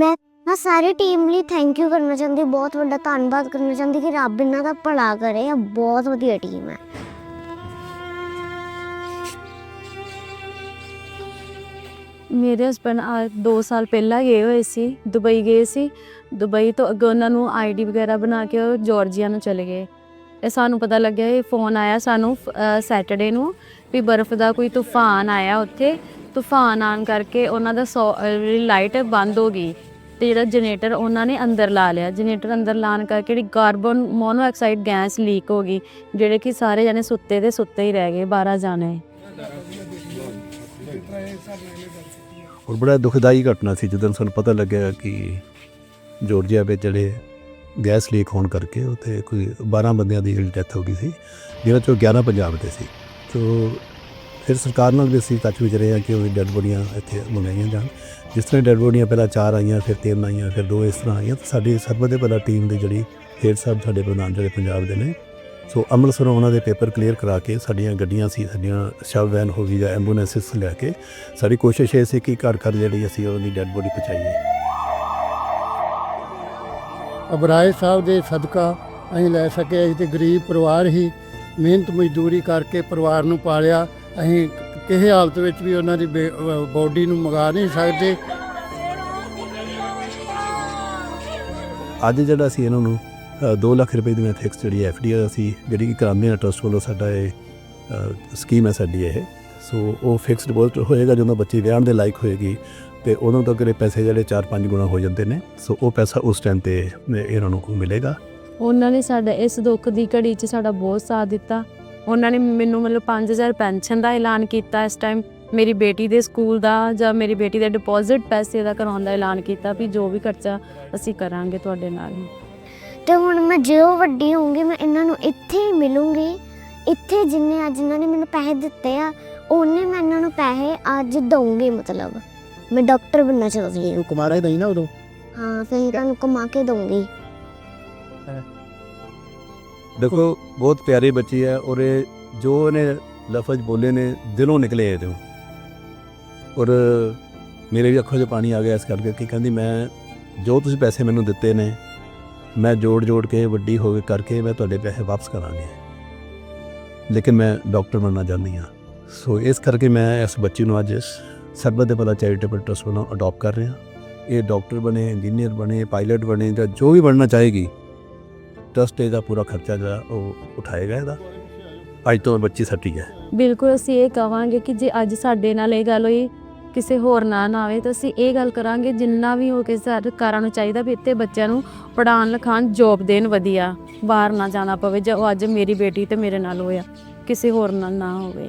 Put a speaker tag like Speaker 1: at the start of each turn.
Speaker 1: ਮੈਂ ਨਾ ਸਾਰੀ ਟੀਮ ਲਈ ਥੈਂਕ ਯੂ ਕਰਨਾ ਚਾਹੁੰਦੀ, ਬਹੁਤ ਵੱਡਾ ਧੰਨਵਾਦ ਕਰਨਾ ਚਾਹੁੰਦੀ ਕਿ ਰੱਬ ਇਹਨਾਂ ਦਾ ਭਲਾ ਕਰੇ, ਇਹ ਬਹੁਤ ਵਧੀਆ ਟੀਮ ਹੈ।
Speaker 2: ਮੇਰੇ ਹਸਬੰਡ ਆ 2 ਸਾਲ ਪਹਿਲਾਂ ਗਏ ਹੋਏ ਸੀ, ਦੁਬਈ ਗਏ ਸੀ। ਦੁਬਈ ਤੋਂ ਅੱਗੇ ਉਹਨਾਂ ਨੂੰ ਆਈਡੀ ਵਗੈਰਾ ਬਣਾ ਕੇ ਉਹ ਜਾਰਜੀਆ ਨੂੰ ਚਲੇ ਗਏ। ਇਹ ਸਾਨੂੰ ਪਤਾ ਲੱਗਿਆ, ਇਹ ਫੋਨ ਆਇਆ ਸਾਨੂੰ ਸੈਟਰਡੇ ਨੂੰ ਵੀ ਬਰਫ਼ ਦਾ ਕੋਈ ਤੂਫਾਨ ਆਇਆ ਉੱਥੇ। ਤੂਫਾਨ ਆਉਣ ਕਰਕੇ ਉਹਨਾਂ ਦਾ ਲਾਈਟ ਬੰਦ ਹੋ ਗਈ। ਤੇ ਜਿਹੜਾ ਜਨਰੇਟਰ ਉਹਨਾਂ ਨੇ ਅੰਦਰ ਲਾ ਲਿਆ। ਜਨਰੇਟਰ ਅੰਦਰ ਲਾਣ ਕਰਕੇ ਜਿਹੜੀ ਕਾਰਬਨ ਮੋਨੋਆਕਸਾਈਡ ਗੈਸ ਲੀਕ ਹੋ ਗਈ, ਜਿਹੜੇ ਕਿ ਸਾਰੇ ਜਣੇ ਸੁੱਤੇ ਦੇ ਸੁੱਤੇ ਹੀ ਰਹਿ ਗਏ 12 ਜਾਣੇ।
Speaker 3: ਔਰ ਬੜਾ ਦੁਖਦਾਈ ਘਟਨਾ ਸੀ, ਜਦੋਂ ਸਾਨੂੰ ਪਤਾ ਲੱਗਿਆ ਕਿ ਜੋਰਜੀਆ ਵਿੱਚ ਜਿਹੜੇ ਗੈਸ ਲੀਕ ਹੋਣ ਕਰਕੇ ਉੱਥੇ ਕੋਈ 12 ਬੰਦਿਆਂ ਦੀ ਡੈਥ ਹੋ ਗਈ ਸੀ, ਜਿਹਨਾਂ ਚੋਂ 11 ਪੰਜਾਬ ਦੇ ਸੀ। ਤੋ ਫਿਰ ਸਰਕਾਰ ਨਾਲ ਵੀ ਅਸੀਂ ਟੱਚ ਵਿੱਚ ਰਹੇ ਹਾਂ ਕਿ ਉਹ ਡੈੱਡ ਬੋਡੀਆਂ ਇੱਥੇ ਮੰਗਾਈਆਂ ਜਾਣ। ਜਿਸ ਤਰ੍ਹਾਂ ਡੈਡ ਬੋਡੀਆਂ ਪਹਿਲਾਂ ਚਾਰ ਆਈਆਂ, ਫਿਰ ਤਿੰਨ ਆਈਆਂ, ਫਿਰ ਦੋ ਇਸ ਤਰ੍ਹਾਂ ਆਈਆਂ, ਤਾਂ ਸਾਡੀ ਸਰਬਤ ਦੇ ਭਲਾ ਟੀਮ ਦੀ ਜਿਹੜੀ ਹੇਡ ਸਾਹਿਬ ਸਾਡੇ ਪ੍ਰਧਾਨ ਜਿਹੜੇ ਪੰਜਾਬ ਦੇ ਨੇ। ਸੋ ਅੰਮ੍ਰਿਤਸਰੋਂ ਉਹਨਾਂ ਦੇ ਪੇਪਰ ਕਲੀਅਰ ਕਰਾ ਕੇ ਸਾਡੀਆਂ ਗੱਡੀਆਂ ਸੀ, ਸਾਡੀਆਂ ਸ਼ਵ ਵੈਨ ਹੋ ਗਈ ਜਾਂ ਐਂਬੂਲੈਂਸਿਸ ਲੈ ਕੇ, ਸਾਡੀ ਕੋਸ਼ਿਸ਼ ਇਹ ਸੀ ਕਿ ਘਰ ਘਰ ਜਿਹੜੀ ਅਸੀਂ ਉਹਦੀ ਡੈੱਡ ਬੋਡੀ ਪਹੁੰਚਾਈਏ।
Speaker 4: ਅਬਰਾਏ ਸਾਹਿਬ ਦੇ ਸਦਕਾ ਅਸੀਂ ਲੈ ਸਕੇ, ਅਸੀਂ ਤੇ ਗਰੀਬ ਪਰਿਵਾਰ ਹੀ ਮਿਹਨਤ ਮਜ਼ਦੂਰੀ ਕਰਕੇ ਪਰਿਵਾਰ ਨੂੰ ਪਾਲਿਆ। ਅਸੀਂ ਕਿਸੇ ਹਾਲਤ ਵਿੱਚ ਵੀ ਉਹਨਾਂ ਦੀ ਬੋਡੀ ਨੂੰ ਮੰਗਾ ਨਹੀਂ ਸਕਦੇ।
Speaker 3: ਅੱਜ ਜਿਹੜਾ ਅਸੀਂ ਇਹਨਾਂ ਨੂੰ 2 ਲੱਖ ਰੁਪਏ ਦੀ ਮੈਂ ਫਿਕਸ ਜਿਹੜੀ ਐਫ ਡੀ ਅਸੀਂ ਜਿਹੜੀ ਕਿ ਕਰਾਉਂਦੇ ਹਾਂ ਟਰਸਟ ਵੱਲੋਂ ਸਾਡਾ ਇਹ ਸਕੀਮ ਹੈ ਸਾਡੀ ਇਹ। ਸੋ ਉਹ ਫਿਕਸ ਡਿਪੋਜ਼ਿਟ ਹੋਏਗਾ ਜਦੋਂ ਬੱਚੀ ਵਿਆਹਣ ਦੇ ਲਾਇਕ ਹੋਏਗੀ ਤੇ ਉਦੋਂ ਤੱਕ ਇਹ ਪੈਸੇ ਜਿਹੜੇ 4-5 ਗੁਣਾ ਹੋ ਜਾਂਦੇ ਨੇ। ਸੋ ਉਹ ਪੈਸਾ ਉਸ ਟਾਈਮ ਤੇ ਇਹਨਾਂ ਨੂੰ ਮਿਲੇਗਾ।
Speaker 2: ਉਹਨਾਂ ਨੇ ਸਾਡਾ ਇਸ ਦੁੱਖ ਦੀ ਘੜੀ 'ਚ ਸਾਡਾ ਬਹੁਤ ਸਾਥ ਦਿੱਤਾ। ਉਹਨਾਂ ਨੇ ਮੈਨੂੰ ਮਤਲਬ 5000 ਪੈਨਸ਼ਨ ਦਾ ਐਲਾਨ ਕੀਤਾ ਇਸ ਟਾਈਮ ਮੇਰੀ ਬੇਟੀ ਦੇ ਸਕੂਲ ਦਾ ਜਾਂ ਮੇਰੀ ਬੇਟੀ ਦੇ ਡਿਪੋਜ਼ਿਟ ਪੈਸੇ ਦਾ ਕਰਾਉਣ ਦਾ ਐਲਾਨ ਕੀਤਾ ਵੀ ਜੋ ਵੀ ਖਰਚਾ ਅਸੀਂ ਕਰਾਂਗੇ ਤੁਹਾਡੇ ਨਾਲ।
Speaker 1: ਤੇ ਹੁਣ ਮੈਂ ਜਿਉਂ ਵੱਡੀ ਹੋਊਂਗੀ ਮੈਂ ਇਹਨਾਂ ਨੂੰ ਇੱਥੇ ਹੀ ਮਿਲੂੰਗੀ। ਇੱਥੇ ਜਿੰਨੇ ਅੱਜ ਇਹਨਾਂ ਨੇ ਮੈਨੂੰ ਪੈਸੇ ਦਿੱਤੇ ਆ ਉਹਨੇ ਮੈਂ ਇਹਨਾਂ ਨੂੰ ਪੈਸੇ ਅੱਜ ਦਊਂਗੀ ਮਤਲਬ। ਮੈਂ ਡਾਕਟਰ ਬਣਨਾ ਚਾਹੁੰਦੀ ਹਾਂ।
Speaker 4: ਕੁਮਾਰਾ ਹੀ ਨਹੀਂ ਨਾ ਉਦੋਂ।
Speaker 1: ਹਾਂ ਫਿਰ ਤੁਹਾਨੂੰ ਕਮਾ ਕੇ ਦਊਂਗੀ।
Speaker 3: ਦੇਖੋ, ਬਹੁਤ ਪਿਆਰੀ ਬੱਚੀ ਹੈ ਔਰ ਇਹ ਜੋ ਇਹਨੇ ਲਫ਼ਜ਼ ਬੋਲੇ ਨੇ, ਦਿਲੋਂ ਨਿਕਲੇ ਇਹਦੇ ਔਰ ਮੇਰੇ ਵੀ ਅੱਖਾਂ 'ਚ ਪਾਣੀ ਆ ਗਿਆ ਇਸ ਕਰਕੇ ਕਿ ਕਹਿੰਦੀ, ਮੈਂ, ਜੋ ਤੁਸੀਂ ਪੈਸੇ ਮੈਨੂੰ ਦਿੱਤੇ ਨੇ, ਮੈਂ ਜੋੜ ਜੋੜ ਕੇ, ਵੱਡੀ ਹੋ ਕੇ ਕਰਕੇ ਮੈਂ ਤੁਹਾਡੇ ਪੈਸੇ ਵਾਪਸ ਕਰਾਂਗੇ। ਲੇਕਿਨ ਮੈਂ ਡਾਕਟਰ ਬਣਨਾ ਚਾਹੁੰਦੀ ਹਾਂ। ਸੋ ਇਸ ਕਰਕੇ ਮੈਂ ਇਸ ਬੱਚੀ ਨੂੰ ਅੱਜ ਸਰਬਤ ਦੇ ਭਲਾ ਚੈਰੀਟੇਬਲ ਟਰਸਟ ਵੱਲੋਂ ਅਡਾਪਟ ਕਰ ਰਿਹਾ। ਇਹ ਡਾਕਟਰ ਬਣੇ, ਇੰਜੀਨੀਅਰ ਬਣੇ, ਪਾਇਲਟ ਬਣੇ ਜਾਂ ਜੋ ਵੀ ਬਣਨਾ ਚਾਹੇਗੀ ਟਰਸਟ ਇਹਦਾ ਪੂਰਾ ਖਰਚਾ ਜਿਹੜਾ ਉਹ ਉਠਾਏਗਾ ਇਹਦਾ। ਅੱਜ ਤੋਂ ਬੱਚੀ ਸੱਟੀ ਹੈ।
Speaker 2: ਬਿਲਕੁਲ ਅਸੀਂ ਇਹ ਕਵਾਂਗੇ ਕਿ ਜੇ ਅੱਜ ਸਾਡੇ ਨਾਲ ਇਹ ਗੱਲ ਹੋਈ, ਕਿਸੇ ਹੋਰ ਨਾਲ ਨਾ ਆਵੇ, ਤਾਂ ਅਸੀਂ ਇਹ ਗੱਲ ਕਰਾਂਗੇ ਜਿੰਨਾ ਵੀ ਹੋ ਕੇ ਸਰਕਾਰਾਂ ਨੂੰ ਚਾਹੀਦਾ ਵੀ ਇੱਥੇ ਬੱਚਿਆਂ ਨੂੰ ਪੜਾਉਣ ਲਿਖਾਉਣ ਜੋਬ ਦੇਣ ਵਧੀਆ। ਬਾਹਰ ਨਾ ਜਾਣਾ ਪਵੇ, ਜੇ ਉਹ ਅੱਜ ਮੇਰੀ ਬੇਟੀ ਤੇ ਮੇਰੇ ਨਾਲ ਹੋਇਆ, ਕਿਸੇ ਹੋਰ ਨਾਲ ਨਾ ਹੋਵੇ।